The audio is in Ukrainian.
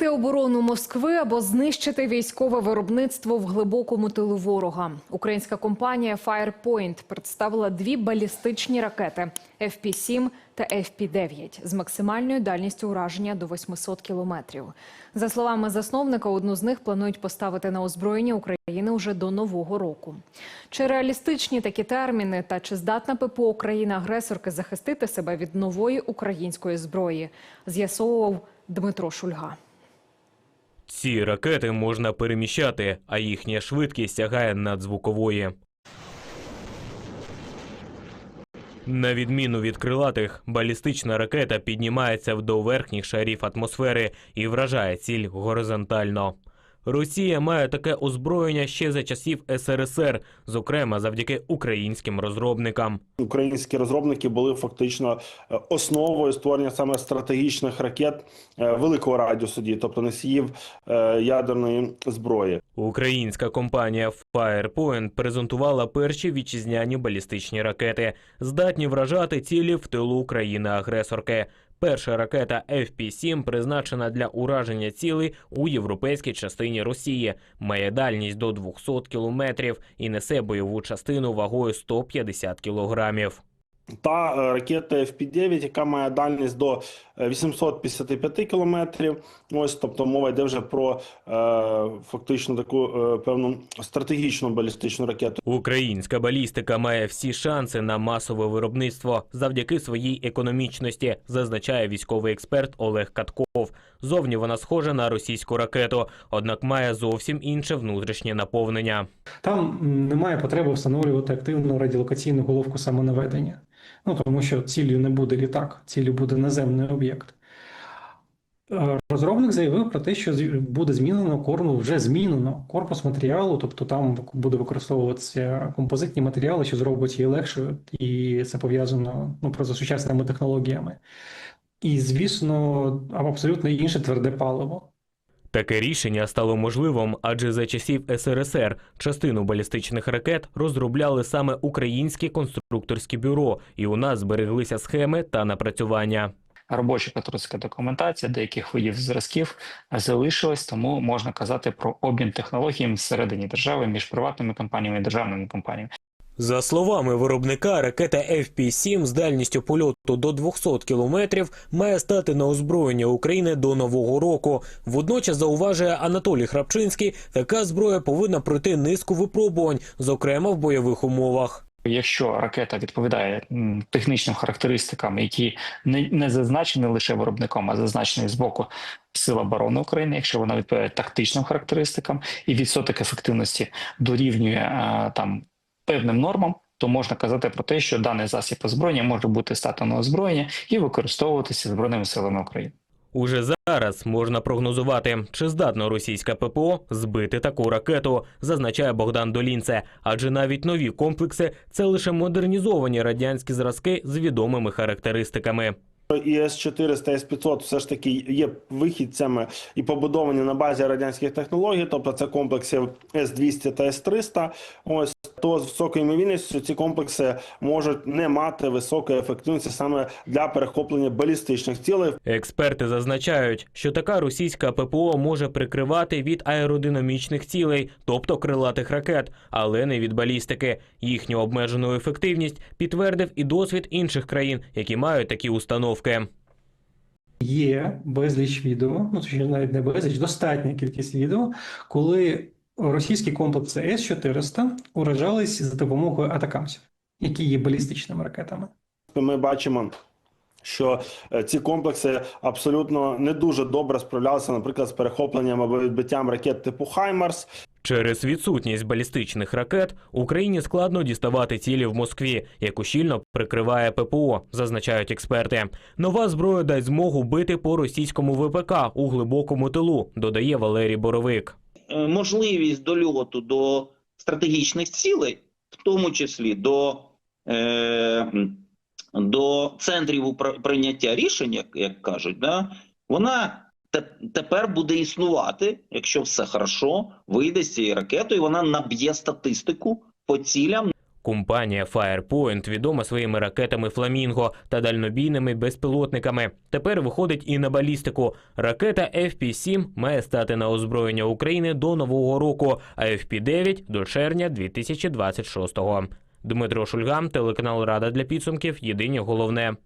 Посилити оборону Москви або знищити військове виробництво в глибокому тилу ворога. Українська компанія Firepoint представила дві балістичні ракети FP-7 та FP-9 з максимальною дальністю ураження до 800 кілометрів. За словами засновника, одну з них планують поставити на озброєння України уже до нового року. Чи реалістичні такі терміни та чи здатна ППО країни-агресорки захистити себе від нової української зброї? З'ясовував Дмитро Шульга. Ці ракети можна переміщати, а їхня швидкість сягає надзвукової. На відміну від крилатих, балістична ракета піднімається до верхніх шарів атмосфери і вражає ціль горизонтально. Росія має таке озброєння ще за часів СРСР, зокрема завдяки українським розробникам. Українські розробники були фактично е, основою створення саме стратегічних ракет е, великого радіусу дії, тобто носіїв е, ядерної зброї. Українська компанія Firepoint презентувала перші вітчизняні балістичні ракети, здатні вражати цілі в тилу країни-агресорки. Перша ракета FP-7 призначена для ураження цілей у європейській частині Росії, має дальність до 200 кілометрів і несе бойову частину вагою 150 кілограмів. Та е, ракета FP-9, яка має дальність до е, 855 кілометрів. Ось, тобто мова йде вже про е, фактично таку е, певну стратегічну балістичну ракету. Українська балістика має всі шанси на масове виробництво завдяки своїй економічності, зазначає військовий експерт Олег Катков. Зовні вона схожа на російську ракету, однак має зовсім інше внутрішнє наповнення. Там немає потреби встановлювати активну радіолокаційну головку самонаведення. Ну, тому що ціллю не буде літак, ціллю буде наземний об'єкт. Е, Розробник заявив про те, що буде змінено корну, вже змінено корпус матеріалу, тобто там буде використовуватися композитні матеріали, що зробить її легшою, і це пов'язано ну, просто з сучасними технологіями. І, звісно, абсолютно інше тверде паливо. Таке рішення стало можливим, адже за часів СРСР частину балістичних ракет розробляли саме українські конструкторські бюро, і у нас збереглися схеми та напрацювання. робоча конструкторська документація деяких видів зразків залишилась, тому можна казати про обмін технологіями всередині держави між приватними компаніями і державними компаніями. За словами виробника, ракета FP-7 з дальністю польоту до 200 кілометрів має стати на озброєння України до нового року. Водночас зауважує Анатолій Храпчинський, така зброя повинна пройти низку випробувань, зокрема в бойових умовах. Якщо ракета відповідає технічним характеристикам, які не, зазначені лише виробником, а зазначені з боку Сил оборони України, якщо вона відповідає тактичним характеристикам і відсоток ефективності дорівнює е, там певним нормам, то можна казати про те, що даний засіб озброєння може бути стати на озброєння і використовуватися збройними силами України. Уже зараз можна прогнозувати, чи здатна російська ППО збити таку ракету, зазначає Богдан Долінце. Адже навіть нові комплекси це лише модернізовані радянські зразки з відомими характеристиками. І С-400, С-500 все ж таки є вихідцями і побудовані на базі радянських технологій, тобто це комплексів С-200 та С-300. Ось то з високою ймовірністю ці комплекси можуть не мати високої ефективності саме для перехоплення балістичних цілей. Експерти зазначають, що така російська ППО може прикривати від аеродинамічних цілей, тобто крилатих ракет, але не від балістики. Їхню обмежену ефективність підтвердив і досвід інших країн, які мають такі установки. Є безліч відео, ну точніше навіть не безліч, достатня кількість відео, коли російські комплекси С-400 уражались за допомогою атакамсів, які є балістичними ракетами. Ми бачимо. Що е, ці комплекси абсолютно не дуже добре справлялися, наприклад, з перехопленням або відбиттям ракет типу Хаймарс. Через відсутність балістичних ракет Україні складно діставати цілі в Москві, яку щільно прикриває ППО, зазначають експерти. Нова зброя дасть змогу бити по російському ВПК у глибокому тилу, додає Валерій Боровик. Е, можливість дольоту до стратегічних цілей, в тому числі до, е, до центрів прийняття рішень, як, як кажуть, да, вона тепер буде існувати, якщо все хорошо, вийде з цієї ракети, і вона наб'є статистику по цілям Компанія Firepoint відома своїми ракетами Фламінго та дальнобійними безпілотниками. Тепер виходить і на балістику. Ракета FP-7 має стати на озброєння України до нового року, а FP-9 – до червня 2026-го. Дмитро Шульгам, телеканал Рада для підсумків. Єдині головне.